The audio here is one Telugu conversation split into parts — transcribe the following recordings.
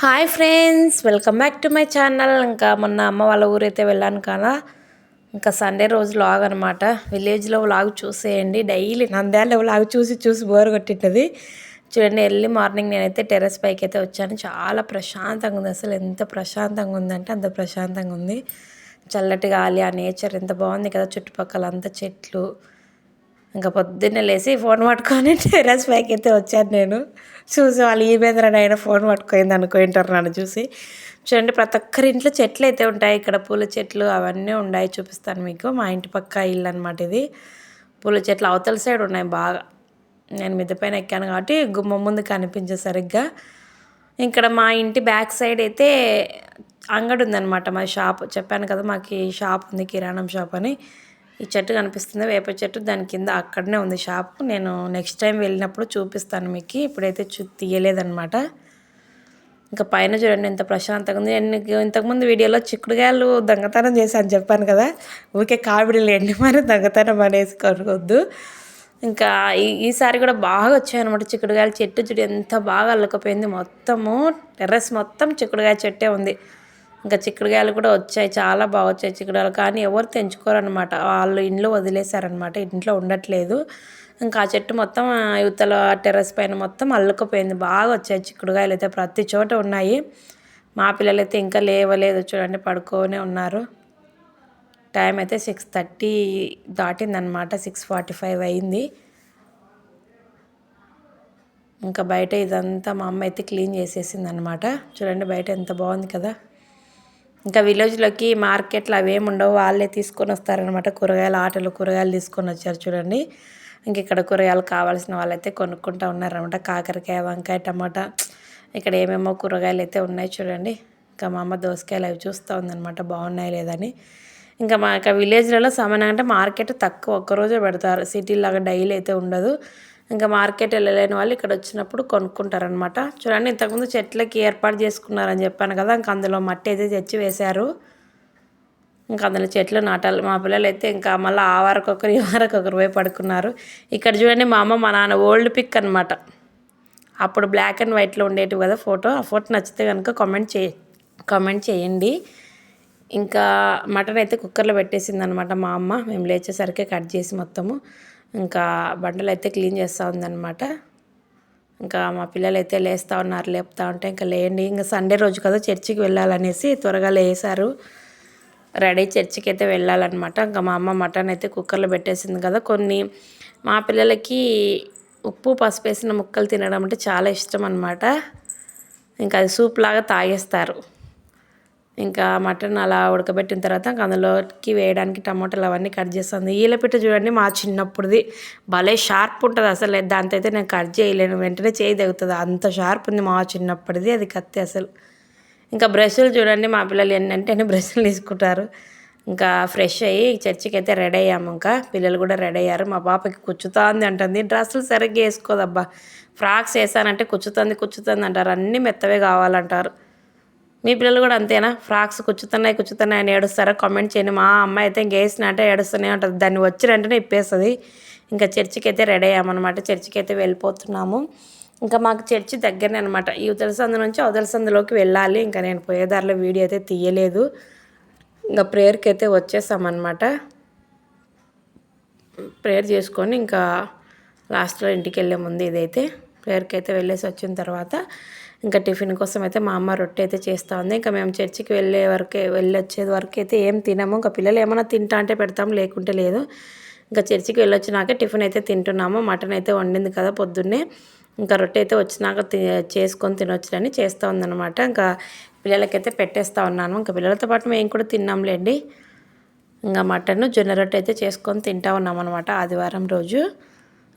Hi friends welcome back to my channel. ఇంకా మొన్న అమ్మ వాళ్ళ ఊరైతే వెళ్ళాను కదా. ఇంకా సండే రోజు లాగ్ అనమాట విలేజ్లో లాగ్ చూసేయండి. డైలీ నంద్యాల లాగ్ చూసి చూసి బోర్ కొట్టింటుంది. చూడండి ఎర్లీ మార్నింగ్ నేనైతే టెర్రస్ పైకి అయితే వచ్చాను. చాలా ప్రశాంతంగా ఉంది. అసలు ఎంత ప్రశాంతంగా ఉందంటే అంత ప్రశాంతంగా ఉంది. చల్లటి గాలి ఆ నేచర్ ఎంత బాగుంది కదా. చుట్టుపక్కల అంత చెట్లు. ఇంకా పొద్దున్నే లేచి ఫోన్ పట్టుకొని టెర్రస్ పైకి అయితే వచ్చాను నేను. చూసి వాళ్ళు ఈ అయినా ఫోన్ పట్టుకుంది అనుకుంటారు నన్ను చూసి. చూడండి ప్రతి ఒక్కరి ఇంట్లో చెట్లు అయితే ఉంటాయి. ఇక్కడ పూల చెట్లు అవన్నీ ఉన్నాయి చూపిస్తాను మీకు. మా ఇంటి పక్క ఇల్లు అనమాట ఇది. పూల చెట్లు అవతల సైడ్ ఉన్నాయి బాగా. నేను మిద్ద పైన ఎక్కాను కాబట్టి గుమ్మ ముందు కనిపించే సరిగ్గా. ఇక్కడ మా ఇంటి బ్యాక్ సైడ్ అయితే అంగడి ఉందన్నమాట. మా షాప్ చెప్పాను కదా మాకు ఈ షాప్ ఉంది కిరాణం షాప్ అని. ఈ చెట్టు కనిపిస్తుంది. వేప చెట్టు దాని కింద అక్కడనే ఉంది షాప్. నేను నెక్స్ట్ టైం వెళ్ళినప్పుడు చూపిస్తాను మీకు. ఇప్పుడైతే చూ తీయలేదనమాట ఇంకా పైన చూడండి ఎంత ప్రశాంతంగా ఉంది. నేను ఇంతకుముందు వీడియోలో చిక్కుడుగాయలు దొంగతనం చేశాను చెప్పాను కదా. ఊరికే కావిడి లేండి మరి దొంగతనం అనేసి కొనుకొద్దు ఇంకా ఈ ఈసారి కూడా బాగా వచ్చాయన్నమాట చిక్కుడుగాయల చెట్టు చూడు ఎంత బాగా అల్లుకపోయింది. మొత్తము టెర్రస్ మొత్తం చిక్కుడుగాయ చెట్టే ఉంది. ఇంకా చిక్కుడుకాయలు కూడా వచ్చాయి చాలా బాగా వచ్చాయి చిక్కుడుకాయలు. కానీ ఎవరు తెంచుకోరనమాట వాళ్ళు ఇంట్లో వదిలేశారనమాట ఇంట్లో ఉండట్లేదు. ఇంకా ఆ చెట్టు మొత్తం యువతల టెర్రస్ పైన మొత్తం అల్లుకుపోయింది. బాగా వచ్చాయి చిక్కుడుకాయలు అయితే ప్రతి చోట ఉన్నాయి. మా పిల్లలు అయితే ఇంకా లేవలేదు చూడండి పడుకోనే ఉన్నారు. టైం అయితే సిక్స్ థర్టీ దాటిందనమాట సిక్స్ ఫార్టీ ఫైవ్ అయింది. ఇంకా బయట ఇదంతా మా అమ్మ అయితే క్లీన్ చేసేసింది అనమాట చూడండి బయట ఎంత బాగుంది కదా. ఇంకా విలేజ్లోకి మార్కెట్లు అవేమి ఉండవు. వాళ్ళే తీసుకొని వస్తారనమాట కూరగాయలు ఆటలు కూరగాయలు తీసుకొని వచ్చారు చూడండి. ఇంక ఇక్కడ కూరగాయలు కావాల్సిన వాళ్ళైతే కొనుక్కుంటూ ఉన్నారనమాట కాకరకాయ వంకాయ టమాటా. ఇక్కడ ఏమేమో కూరగాయలు అయితే ఉన్నాయి చూడండి. ఇంకా మా అమ్మ దోసకాయలు అవి చూస్తూ ఉందనమాట బాగున్నాయి లేదని ఇంకా మా యొక్క విలేజ్లలో సమానంగా అంటే మార్కెట్ తక్కువ. ఒక్కరోజే పెడతారు. సిటీలాగా డైలీ అయితే ఉండదు. ఇంకా మార్కెట్ వెళ్ళలేని వాళ్ళు ఇక్కడ వచ్చినప్పుడు కొనుక్కుంటారనమాట చూడండి ఇంతకుముందు చెట్లకి ఏర్పాటు చేసుకున్నారని చెప్పాను కదా ఇంకా అందులో మట్టి అయితే తెచ్చి వేశారు. ఇంకా అందులో చెట్లు నాటాలి. మా పిల్లలు అయితే ఇంకా మళ్ళీ ఆ వారకు ఒకరు ఈ వారకు ఒకరు పోయి పడుకున్నారు. ఇక్కడ చూడండి మా అమ్మ మా నాన్న ఓల్డ్ పిక్ అనమాట అప్పుడు బ్లాక్ అండ్ వైట్లో ఉండేటివి కదా ఫోటో. ఆ ఫోటో నచ్చితే కనుక కామెంట్ చే కామెంట్ చేయండి. ఇంకా మటన్ అయితే కుక్కర్లో పెట్టేసింది అనమాట మా అమ్మ. మేము లేచేసరికి కట్ చేసి మొత్తము. ఇంకా బండలు అయితే క్లీన్ చేస్తూ ఉందన్నమాట. ఇంకా మా పిల్లలు అయితే లేస్తూ ఉన్నారు లేపుతా ఉంటే ఇంకా లేండి ఇంకా సండే రోజు కదా చర్చికి వెళ్ళాలనేసి త్వరగా లేసారు. రెడీ చర్చికి అయితే వెళ్ళాలన్నమాట. ఇంకా మా అమ్మ మటన్ అయితే కుక్కర్లో పెట్టేసింది కదా. కొన్ని మా పిల్లలకి ఉప్పు పసుపు వేసిన ముక్కలు తినడం అంటే చాలా ఇష్టం అనమాట ఇంకా అది సూప్ లాగా తాగేస్తారు. ఇంకా మటన్ అలా ఉడకబెట్టిన తర్వాత అందులోకి వేయడానికి టమాటాలు అవన్నీ కట్ చేస్తుంది. ఈలపిట్ట చూడండి మా చిన్నప్పుడుది. భలే షార్ప్ ఉంటుంది అసలు. దాంతో అయితే నేను కట్ చేయలేను. వెంటనే చేయి తగ్గుతుంది అంత షార్ప్ ఉంది మా చిన్నప్పటిది అది కత్తి అసలు. ఇంకా బ్రష్లు చూడండి మా పిల్లలు ఏంటంటే బ్రష్లు తీసుకుంటారు. ఇంకా ఫ్రెష్ అయ్యి చర్చికి అయితే రెడీ అయ్యాము ఇంకా. పిల్లలు కూడా రెడీ అయ్యారు. మా పాపకి కూర్చుతుంది అంటుంది. డ్రెస్సులు సరిగ్గా వేసుకోదబ్బా. ఫ్రాక్స్ వేసానంటే కూర్చుతుంది కూర్చుతుంది అంటారు. అన్నీ మెత్తవే కావాలంటారు. మీ పిల్లలు కూడా అంతేనా? ఫ్రాక్స్ కుచ్చుతున్నాయి కుచ్చుతున్నాయి అని ఏడుస్తారా? కామెంట్ చేయండి. మా అమ్మాయి అయితే ఇంకేసిన అంటే ఏడుస్తూనే ఉంటుంది. దాన్ని వచ్చిన వెంటనే ఇప్పేస్తుంది. ఇంకా చర్చికి అయితే రెడీ అయ్యామన్నమాట. చర్చికి అయితే వెళ్ళిపోతున్నాము. ఇంకా మాకు చర్చి దగ్గరనే అనమాట ఈ ఉదలసందు నుంచి ఉదలసందులోకి వెళ్ళాలి. ఇంకా నేను పోయేదారిలో వీడియో అయితే తీయలేదు. ఇంకా ప్రేయర్కి అయితే వచ్చేసామన్నమాట. ప్రేయర్ చేసుకొని ఇంకా లాస్ట్లో ఇంటికి వెళ్ళే ముందు ఇదైతే. ప్రేయర్కి అయితే వెళ్ళేసి వచ్చిన తర్వాత ఇంకా టిఫిన్ కోసం అయితే మా అమ్మ రొట్టె అయితే చేస్తూ ఉంది. ఇంకా మేము చర్చికి వెళ్ళే వరకే వెళ్ళి వచ్చేది వరకు అయితే ఏం తినము. ఇంకా పిల్లలు ఏమైనా తింటా అంటే పెడతాం లేకుంటే లేదు. ఇంకా చర్చికి వెళ్ళొచ్చినాక టిఫిన్ అయితే తింటున్నాము. మటన్ అయితే వండింది కదా పొద్దున్నే. ఇంకా రొట్టె అయితే వచ్చినాక చేసుకొని తినొచ్చునని చేస్తూ ఉందన్నమాట. ఇంకా పిల్లలకైతే పెట్టేస్తూ ఉన్నాను. ఇంకా పిల్లలతో పాటు మేము కూడా తిన్నాంలేండి. ఇంకా మటన్ జొన్న రొట్టె అయితే చేసుకొని తింటా ఉన్నాం అనమాట ఆదివారం రోజు.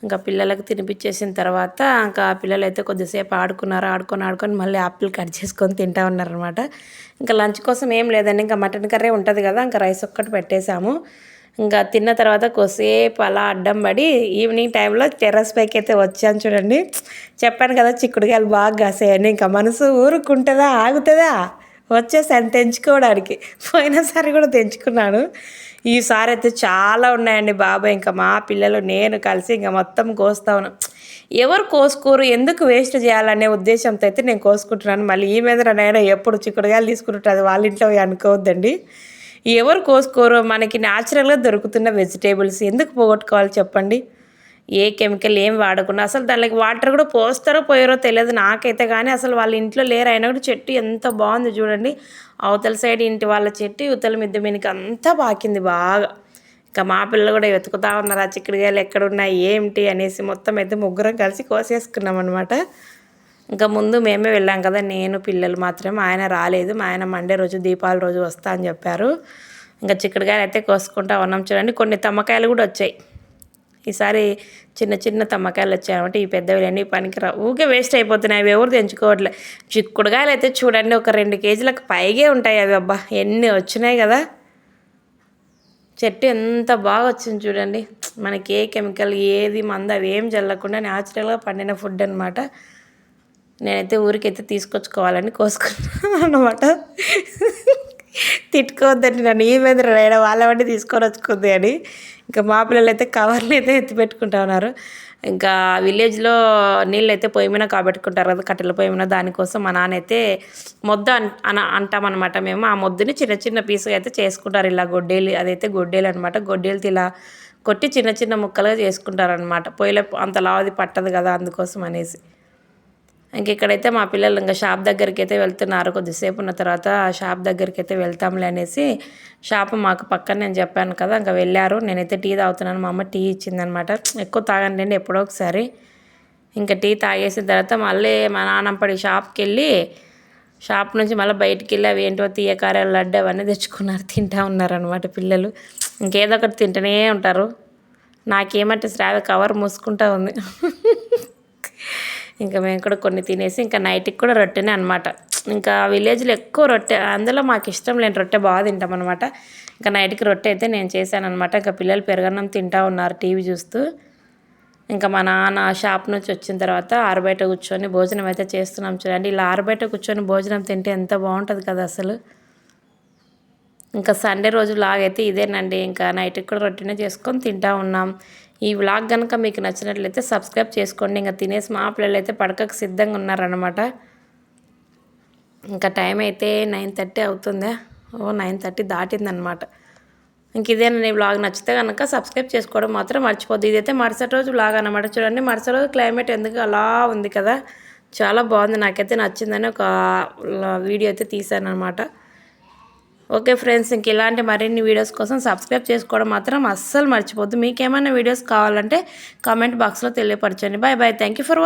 ఇంకా పిల్లలకు తినిపించేసిన తర్వాత ఇంకా పిల్లలు అయితే కొద్దిసేపు ఆడుకున్నారు ఆడుకొని ఆడుకొని మళ్ళీ యాపిల్ కట్ చేసుకొని తింటా ఉన్నారనమాట ఇంకా లంచ్ కోసం ఏం లేదండి ఇంకా మటన్ కర్రీ ఉంటుంది కదా ఇంకా రైస్ ఒక్కటి పెట్టేశాము. ఇంకా తిన్న తర్వాత కొద్దిసేపు అలా అడ్డం పడి ఈవినింగ్ టైంలో టెర్రస్ పైకి అయితే వచ్చాను చూడండి. చెప్పాను కదా చిక్కుడుకాయలు బాగా కాసేయండి ఇంకా మనసు ఊరుకుంటుందా ఆగుతుందా? వచ్చేసాను తెంచుకోవడానికి పోయినసారి కూడా తెంచుకున్నాను. ఈసారి అయితే చాలా ఉన్నాయండి బాబాయ్ ఇంకా మా పిల్లలు నేను కలిసి ఇంకా మొత్తం కోస్తా ఉన్నాం. ఎవరు కోసుకోరు ఎందుకు వేస్ట్ చేయాలనే ఉద్దేశంతో అయితే నేను కోసుకుంటున్నాను. మళ్ళీ ఈ మీద నైనా ఎప్పుడు చిక్కుడుగాయలు తీసుకుంటుంటుంది వాళ్ళ ఇంట్లో అనుకోవద్దండి. ఎవరు కోసుకోరు? మనకి న్యాచురల్గా దొరుకుతున్న వెజిటేబుల్స్ ఎందుకు పోగొట్టుకోవాలి చెప్పండి? ఏ కెమికల్ ఏం వాడకుండా అసలు దానికి వాటర్ కూడా పోస్తారో పోయారో తెలియదు నాకైతే కానీ. అసలు వాళ్ళ ఇంట్లో లేరు అయినా కూడా చెట్టు ఎంత బాగుంది చూడండి. అవతల సైడ్ ఇంటి వాళ్ళ చెట్టు యువతల మిద్దె మీనికి అంతా పాకింది బాగా. ఇంకా మా పిల్లలు కూడా వెతుకుతా ఉన్నారు ఆ చిక్కుడుగాయలు ఎక్కడున్నాయి ఏమిటి అనేసి మొత్తం అయితే ముగ్గురం కలిసి కోసేసుకున్నాం అనమాట ఇంకా ముందు మేమే వెళ్ళాం కదా నేను పిల్లలు మాత్రం ఆయన రాలేదు మా ఆయన మండే రోజు దీపావళి రోజు వస్తా అని చెప్పారు. ఇంకా చిక్కుడుకాయలు అయితే కోసుకుంటా ఉన్నాం చూడండి. కొన్ని తమ్మకాయలు కూడా వచ్చాయి. ఈసారి చిన్న చిన్న తమ్మకాయలు వచ్చాయన్నమాట ఈ పెద్దవి అన్నీ పనికిరా ఊకే వేస్ట్ అయిపోతున్నాయి. అవి ఎవరు తెంచుకోవట్లే. చిక్కుడుకాయలు అయితే చూడండి ఒక రెండు కేజీలకు పైగే ఉంటాయి అవి. అబ్బా ఎన్ని వచ్చినాయి కదా. చెట్టు ఎంత బాగా వచ్చింది చూడండి. మనకి ఏ కెమికల్ ఏది మంద అవి ఏం చల్లకుండా న్యాచురల్గా పండిన ఫుడ్ అనమాట నేనైతే ఊరికైతే తీసుకొచ్చుకోవాలని కోసుకున్నాను అనమాట తిట్టుకోవద్దండి నన్ను. ఈ మీద రైడ వాళ్ళ వంటి తీసుకొని వచ్చుకుంది అని. ఇంకా మా పిల్లలు అయితే కవర్లు అయితే ఎత్తి పెట్టుకుంటా ఉన్నారు. ఇంకా విలేజ్లో నీళ్ళు అయితే పొయ్యి మీద కాబెట్టుకుంటారు కదా కట్టెల పొయ్యి మీద. దానికోసం మా నాన్న అయితే మొద్ద అన అంటామన్నమాట మేము. ఆ మొద్దుని చిన్న చిన్న పీసుగా అయితే చేసుకుంటారు. ఇలా గొడ్డేలు అదైతే గొడ్డేలు అనమాట గొడ్డేలు ఇలా కొట్టి చిన్న చిన్న ముక్కలుగా చేసుకుంటారు అనమాట పొయ్యిలో అంత లావది పట్టదు కదా అందుకోసం అనేసి. ఇంకెక్కడైతే మా పిల్లలు ఇంకా షాప్ దగ్గరికి అయితే వెళ్తున్నారు. కొద్దిసేపు ఉన్న తర్వాత ఆ షాప్ దగ్గరికి అయితే వెళ్తాంలే అనేసి షాప్ మాకు పక్కన నేను చెప్పాను కదా ఇంకా వెళ్ళారు. నేనైతే టీ తాగుతున్నాను. మా అమ్మ టీ ఇచ్చిందనమాట ఎక్కువ తాగండి ఎప్పుడో ఒకసారి. ఇంకా టీ తాగేసిన తర్వాత మళ్ళీ మా నాన్నపడి షాప్కి వెళ్ళి షాప్ నుంచి మళ్ళీ బయటికి వెళ్ళి అవి ఏంటో తీయకారాలు లడ్డు అవన్నీ తెచ్చుకున్నారు. తింటా ఉన్నారనమాట పిల్లలు. ఇంకేదో ఒకటి తింటూనే ఉంటారు. నాకేమంటే శ్రావ కవర్ మూసుకుంటా ఉంది. ఇంకా మేము కూడా కొన్ని తినేసి ఇంకా నైట్కి కూడా రొట్టెనే అనమాట ఇంకా విలేజ్లో ఎక్కువ రొట్టె అందులో మాకు ఇష్టం లేని రొట్టె బాగా తింటాం అనమాట ఇంకా నైట్కి రొట్టె అయితే నేను చేశాను అనమాట ఇంకా పిల్లలు పెరగన్నం తింటా ఉన్నారు టీవీ చూస్తూ. ఇంకా మా నాన్న షాప్ నుంచి వచ్చిన తర్వాత ఆరుబయట కూర్చొని భోజనం అయితే చేస్తున్నాం చూడండి. ఇలా ఆరుబయట కూర్చొని భోజనం తింటే ఎంత బాగుంటుంది కదా అసలు. ఇంకా సండే రోజు లాగైతే ఇదేనండి. ఇంకా నైట్కి కూడా రొట్టెనే చేసుకొని తింటా ఉన్నాం. ఈ వ్లాగ్ కనుక మీకు నచ్చినట్లయితే సబ్స్క్రైబ్ చేసుకోండి. ఇంకా తినేసి మా పిల్లలు అయితే పడకకు సిద్ధంగా ఉన్నారనమాట ఇంకా టైం అయితే నైన్ థర్టీ అవుతుందా. ఓ నైన్ థర్టీ దాటిందనమాట ఇంక ఇదేనండి. వ్లాగ్ నచ్చితే కనుక సబ్స్క్రైబ్ చేసుకోవడం మాత్రం మర్చిపోద్ది. ఇదైతే మరుసటి రోజు వ్లాగ్ అనమాట చూడండి మరుసటి రోజు క్లైమేట్ ఎందుకు అలా ఉంది కదా. చాలా బాగుంది. నాకైతే నచ్చిందని ఒక వీడియో అయితే తీశాను అనమాట ఓకే ఫ్రెండ్స్ ఇంక ఇలాంటి మరిన్ని వీడియోస్ కోసం సబ్స్క్రైబ్ చేసుకోవడం మాత్రం అస్సలు మర్చిపోద్దు మీకేమైనా వీడియోస్ కావాలంటే కామెంట్ బాక్స్లో తెలియపరచండి. Bye bye thank for